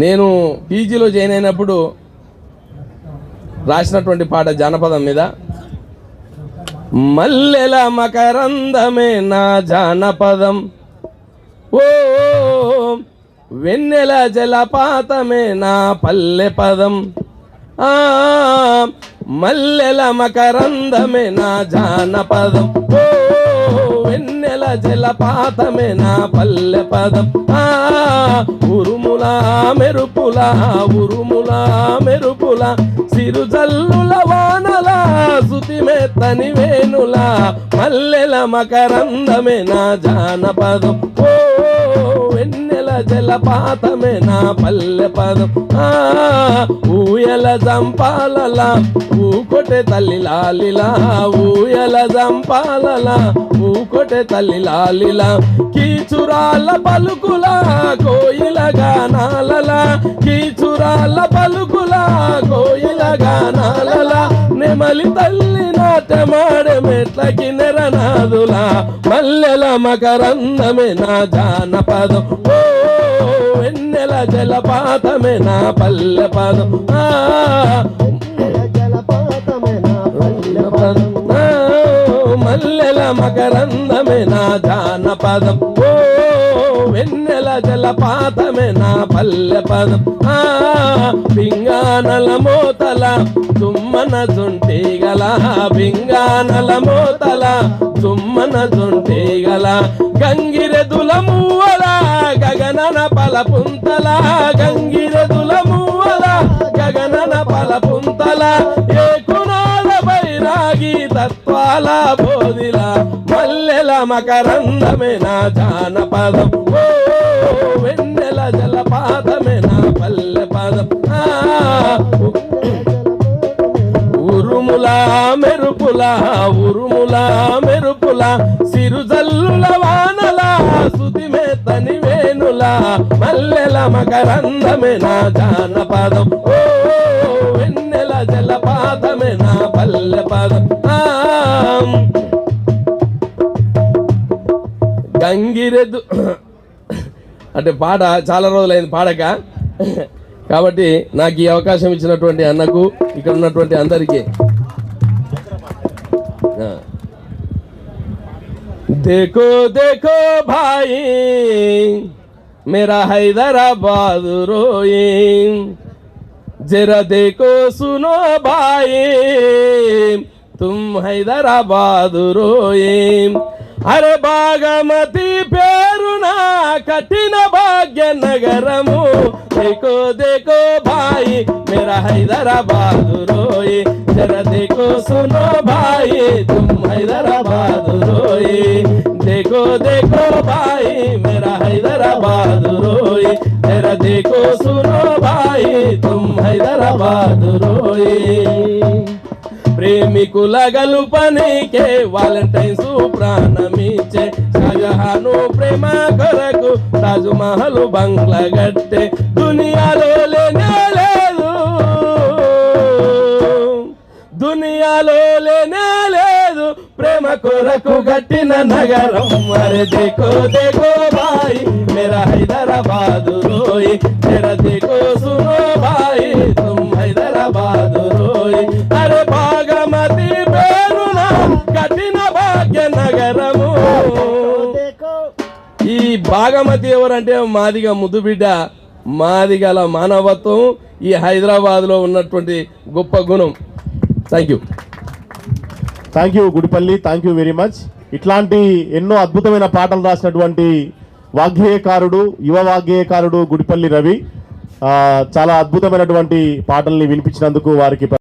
నేను పీజీలో జాయిన్ అయినప్పుడు రాసినటువంటి పాట జానపదం మీద మల్లెల మకరందమే నా జానపదం. ఓ వెన్నెల జలపాతమే నా పల్లె పదం. ఆ మల్లెల మకరందమే నా జానపదం. ఓ వెన్నెల జలపాతమే నా పల్లె పదం. ఉరుములా మెరుపులా ఉరుములా మెరుపులా సిరుజల్లుల వానల సుతిమెత్తని వేణులా మల్లెల మకరందమే నా జానపదం. ఓ వెన్నెల జలపాతమే నా పల్లె పదం. ఊయల జంపాలలా ఊకొటె తల్లి లాలిలా. ఊయల జంపాలలా ఊకొటె తల్లి లాలిలా. కీచురాల పలుకులా కోయిల గానాలలా. కీచురాల పలుకులా కోయిల గానాలలా. నెమలి తల్లి నాటమాడే మెట్లకి నెరనాదులా మల్లెల మకరందమే నా జానపదం. ఓ వెన్నెల జలపాతమే నా పల్లె పదం మల్లెల మకరందమే నా జానపదం. ఓ వెన్నెల జలపాతమే నా పల్లె పదం. ఆ పింగానల మోతల తుమ్మన చుంటిగల పింగానల మోతల తుమ్మన చుంటిగల గంగిరెదుల మువ్వల గగనన పల బోధిల మల్లెల మకరందమే నా జానపదం. ఓ వెన్నెల జలపాతమే నా పల్లె పదం ఆ, ఉరుములా మెరుపులా ఉరుములా మెరుపులా సిరుజల్లుల వానలా సుతిమే తని వేణులా మల్లెల మకరందమే నా జానపదం. ఓ వెన్నెల జలపాతమే నా పల్లె పదం గంగిరెద్దు అంటే పాట చాలా రోజులైంది పాడక కాబట్టి నాకు ఈ అవకాశం ఇచ్చినటువంటి అన్నకు ఇక్కడ ఉన్నటువంటి అందరికీ ఆ. देखो देखो भाई मेरा हैदराबाद रोए जरा देखो सुनो भाई तुम हैदराबाद रोए అరే భాగమతి పేరున కఠిన భాగ్య నగరము దేకో దేకో భాయి మేరా హైదరాబాద్ రోయి జర దేకో సునో భాయి తుమ్ హైదరాబాద్ రోయి దేకో దేకో భాయి మేరా హైదరాబాద్ రోయి జర దేకో సునో భాయి తుమ్ హైదరాబాద్ రోయి ప్రేమికుల గలుపనికే వాలంటైన్స్ ప్రాణమిచ్చే షాజహాను ప్రేమ కొరకు తాజ్మహల్ బంగ్లా గట్టే దునియాలో లేనే లేదు. దునియాలో లేనే లేదు. ప్రేమ కొరకు గట్టిన నగరం మరి దేకో దేకో బాయి మేరా హైదరాబాదు రోయ్ తెర దేకో ఈ భాగమతి ఎవరంటే మాదిగ ముద్దుబిడ్డ మాది మాదిగల మానవత్వం ఈ హైదరాబాద్లో ఉన్నటువంటి గొప్ప గుణం. Thank you thank you Gudipalli thank you very much ఇట్లాంటి ఎన్నో అద్భుతమైన పాటలు రాసినటువంటి వాగ్గేయకారుడు యువ వాగ్గేయకారుడు గుడిపల్లి రవి చాలా అద్భుతమైనటువంటి పాటల్ని వినిపించినందుకు వారికి